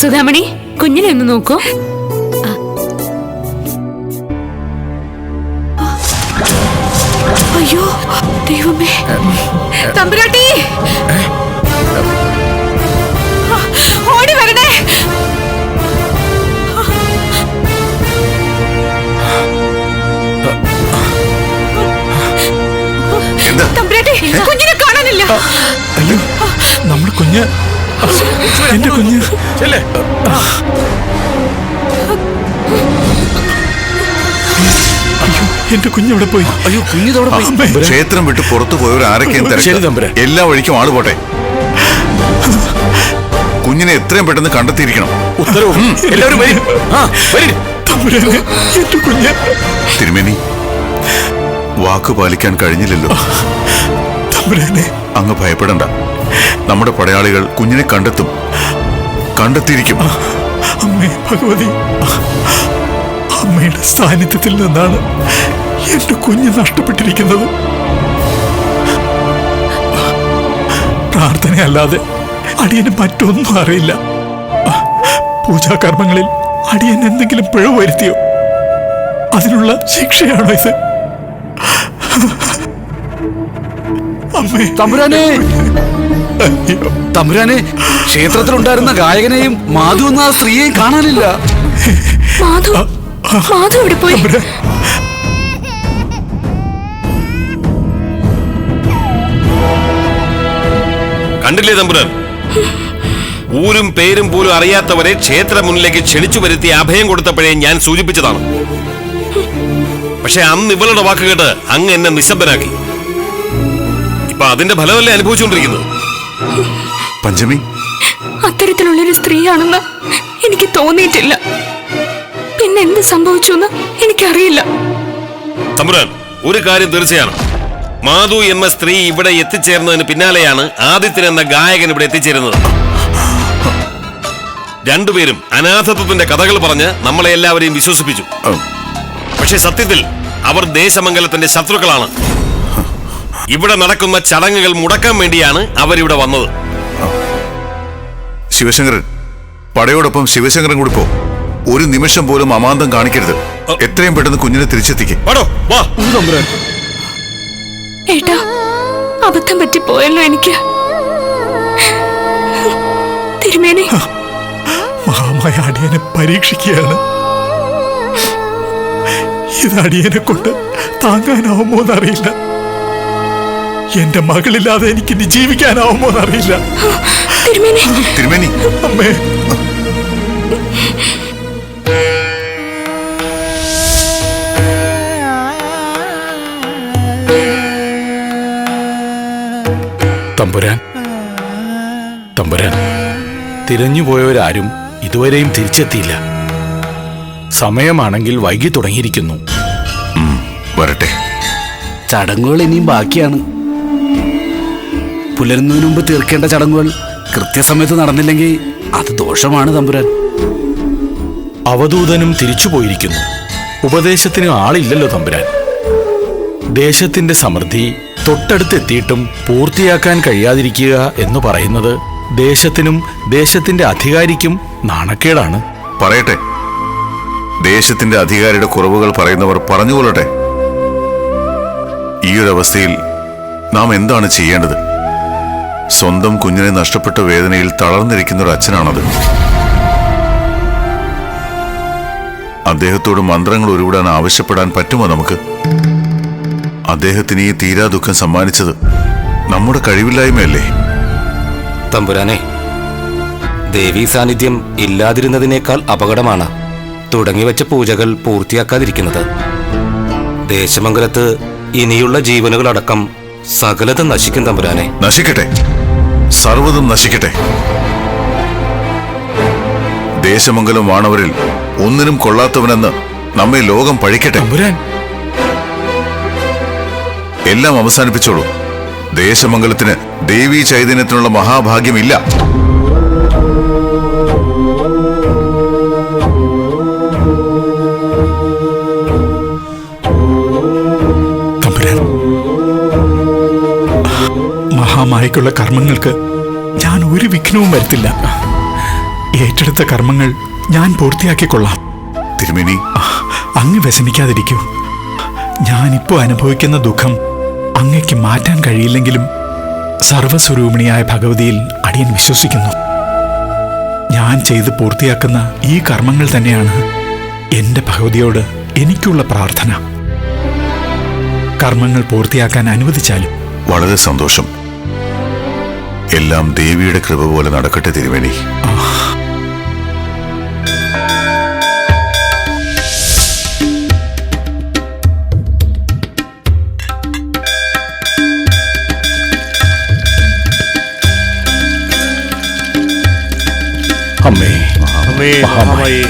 സുധാമണി കുഞ്ഞിനെ ഒന്ന് നോക്കൂ. അയ്യോ ദൈവമേ. തമ്പുരാട്ടി! ഓടി വരണേ. തമ്പുരാട്ടി കുഞ്ഞിനെ കാണാനില്ല. അയ്യോ നമ്മുടെ കുഞ്ഞ് എന്റെ കുഞ്ഞ്. ചെല്ലേ. അയ്യോ എന്റെ കുഞ്ഞവിടെ പോയി? അയ്യോ കുഞ്ഞിതവിടെ പോയി? ക്ഷേത്രം വിട്ട് പുറത്തു പോയവർ ആരൊക്കെയും തിരക്ക്. എല്ലാ വഴിക്കും ആൾ പോട്ടെ. കുഞ്ഞിനെ എത്രയും പെട്ടെന്ന് കണ്ടെത്തിയിരിക്കണം. ഉത്തരവും. എല്ലാവരും വരും. കുഞ്ഞ്. തിരുമേനി വാക്ക് പാലിക്കാൻ കഴിഞ്ഞില്ലല്ലോ. തമ്പുരാനെ. അങ്ങ് ഭയപ്പെടണ്ട. നമ്മുടെ പടയാളികൾ കുഞ്ഞിനെ കണ്ടെത്തും. കണ്ടെത്തിയിരിക്കും. അമ്മേ ഭഗവതി. അമ്മയുടെ സാന്നിധ്യത്തിൽ നിന്നാണ് എന്റെ കുഞ്ഞ് നഷ്ടപ്പെട്ടിരിക്കുന്നത്. പ്രാർത്ഥനയല്ലാതെ അടിയന് മറ്റൊന്നും അറിയില്ല. പൂജാകർമ്മങ്ങളിൽ അടിയൻ എന്തെങ്കിലും പിഴവ് വരുത്തിയോ? അതിനുള്ള ശിക്ഷയാണോ ഇത്? അമ്മേ. തമ്പുരാനെ! തമ്പുരാനെ ക്ഷേത്രത്തിലുണ്ടായിരുന്ന ഗായകനെയും മാധു എന്ന ആ സ്ത്രീയെയും കാണാനില്ല. മാധു മാധു എവിടെ പോയി? കണ്ടില്ലേ തമ്പുരാൻ? ഊരും പേരും പോലും അറിയാത്തവരെ ക്ഷേത്ര മുന്നിലേക്ക് ക്ഷണിച്ചു വരുത്തി അഭയം കൊടുത്തപ്പോഴേ ഞാൻ സൂചിപ്പിച്ചതാണ്. പക്ഷെ അന്ന് ഇവളുടെ വാക്ക് കേട്ട് അങ്ങ് എന്നെ നിശബ്ദനാക്കി. ഇപ്പൊ അതിന്റെ ഫലമല്ലേ അനുഭവിച്ചുകൊണ്ടിരിക്കുന്നത്? പഞ്ചമി? അത്തരത്തിലുള്ളൊരു സ്ത്രീയാണെന്ന് എനിക്ക് തോന്നിയിട്ടില്ല. പിന്നെ എന്ത് സംഭവിച്ചു എന്ന് എനിക്കറിയില്ല. തമ്പുരാൻ ഒരു കാര്യം തീർച്ചയാണ്. മാധു എന്ന സ്ത്രീ ഇവിടെ എത്തിച്ചേർന്നതിന് പിന്നാലെയാണ് ആദിത്യൻ എന്ന ഗായകൻ ഇവിടെ എത്തിച്ചേരുന്നത്. രണ്ടുപേരും അനാഥത്വത്തിന്റെ കഥകൾ പറഞ്ഞ് നമ്മളെ എല്ലാവരെയും വിശ്വസിപ്പിച്ചു. പക്ഷെ സത്യത്തിൽ അവർ ദേശമംഗലത്തിന്റെ ശത്രുക്കളാണ്. ഇവിടെ നടക്കുന്ന ചടങ്ങുകൾ മുടക്കാൻ വേണ്ടിയാണ് അവരിവിടെ വന്നത്. ശിവശങ്കരൻ. പടയോടൊപ്പം ശിവശങ്കരൻ കൂടി പോ. ഒരു നിമിഷം പോലും അമാന്തം കാണിക്കരുത്. എത്രയും പെട്ടെന്ന് കുഞ്ഞിനെ തിരിച്ചെത്തിക്കും. ഏട്ടാ അബദ്ധം പറ്റിപ്പോയല്ലോ എനിക്ക്. തിരുമേനി. മഹാമായ അടിയനെ പരീക്ഷിക്കുകയാണ്. ഇത് അടിയനെ കൊണ്ട് താങ്ങാനാവുമോ എന്നറിയില്ല. എന്റെ മകളില്ലാതെ എനിക്ക് ഇനി ജീവിക്കാനാവുമോ എന്നറിയില്ല. തിരുമേനി. തിരുമേനി. അമ്മേ. തമ്പുരാൻ തമ്പുരാൻ. തിരഞ്ഞുപോയവരാരും ഇതുവരെയും തിരിച്ചെത്തിയില്ല. സമയമാണെങ്കിൽ വൈകി തുടങ്ങിയിരിക്കുന്നു. വരട്ടെ. ചടങ്ങുകൾ ഇനിയും ബാക്കിയാണ്. പുലരുന്നതിന് മുമ്പ് തീർക്കേണ്ട ചടങ്ങുകൾ കൃത്യസമയത്ത് നടന്നില്ലെങ്കിൽ അത് ദോഷമാണ് തമ്പുരാൻ. അവധൂതനും തിരിച്ചു പോയിരിക്കുന്നു. ഉപദേശത്തിന് ആളില്ലല്ലോ തമ്പുരാൻ. ദേശത്തിന്റെ സമൃദ്ധി തൊട്ടടുത്തെത്തിയിട്ടും പൂർത്തിയാക്കാൻ കഴിയാതിരിക്കുക എന്ന് പറയുന്നത് ദേശത്തിനും ദേശത്തിന്റെ അധികാരിക്കും നാണക്കേടാണ്. പറയട്ടെ. ദേശത്തിന്റെ അധികാരിയുടെ കുറവുകൾ പറയുന്നവർ പറഞ്ഞുകൊള്ളട്ടെ. ഈ ഒരു അവസ്ഥയിൽ നാം എന്താണ് ചെയ്യേണ്ടത്? സ്വന്തം കുഞ്ഞിനെ നഷ്ടപ്പെട്ട വേദനയിൽ തളർന്നിരിക്കുന്ന ഒരു അച്ഛനാണത്. അദ്ദേഹത്തോട് മന്ത്രങ്ങൾ ഉരുവിടാൻ ആവശ്യപ്പെടാൻ പറ്റുമോ നമുക്ക്? അദ്ദേഹത്തിന് ഈ തീരാ ദുഃഖം സമ്മാനിച്ചത് നമ്മുടെ കഴിവില്ലായ്മയല്ലേ? തമ്പുരാനെ ദേവീ സാന്നിധ്യം ഇല്ലാതിരുന്നതിനേക്കാൾ അപകടമാണ് തുടങ്ങിവെച്ച പൂജകൾ പൂർത്തിയാക്കാതിരിക്കുന്നത്. ദേശമംഗലത്ത് ഇനിയുള്ള ജീവനുകളടക്കം സകലതും നശിക്കും തമ്പുരാനെ. നശിക്കട്ടെ. സർവതും നശിക്കട്ടെ. ദേശമംഗലം വാണവരിൽ ഒന്നിനും കൊള്ളാത്തവനെന്ന് നമ്മെ ലോകം പഴിക്കട്ടെ. എല്ലാം അവസാനിപ്പിച്ചോളൂ. ദേശമംഗലത്തിന് ദേവീ ചൈതന്യത്തിനുള്ള മഹാഭാഗ്യമില്ല. മഹാമായക്കുള്ള കർമ്മങ്ങൾക്ക് ഞാൻ ഒരു വിഘ്നവും വരുത്തില്ല. ഏറ്റെടുത്ത കർമ്മങ്ങൾ ഞാൻ പൂർത്തിയാക്കിക്കൊള്ളാം. തിരുമേനി. അങ്ങ് വ്യസനിക്കാതിരിക്കൂ ഞാനിപ്പോൾ അനുഭവിക്കുന്ന ദുഃഖം അങ്ങയ്ക്ക് മാറ്റാൻ കഴിയില്ലെങ്കിലും സർവസ്വരൂപിണിയായ ഭഗവതിയിൽ അടിയൻ വിശ്വസിക്കുന്നു. ഞാൻ ചെയ്ത് പൂർത്തിയാക്കുന്ന ഈ കർമ്മങ്ങൾ തന്നെയാണ് എന്റെ ഭഗവതിയോട് എനിക്കുള്ള പ്രാർത്ഥന. കർമ്മങ്ങൾ പൂർത്തിയാക്കാൻ അനുവദിച്ചാലും വളരെ സന്തോഷം. എല്ലാം ദേവിയുടെ കൃപ പോലെ നടക്കട്ടെ തിരുവേണി അമ്മേ. അമ്മേ അമ്മേ മഹാമായി.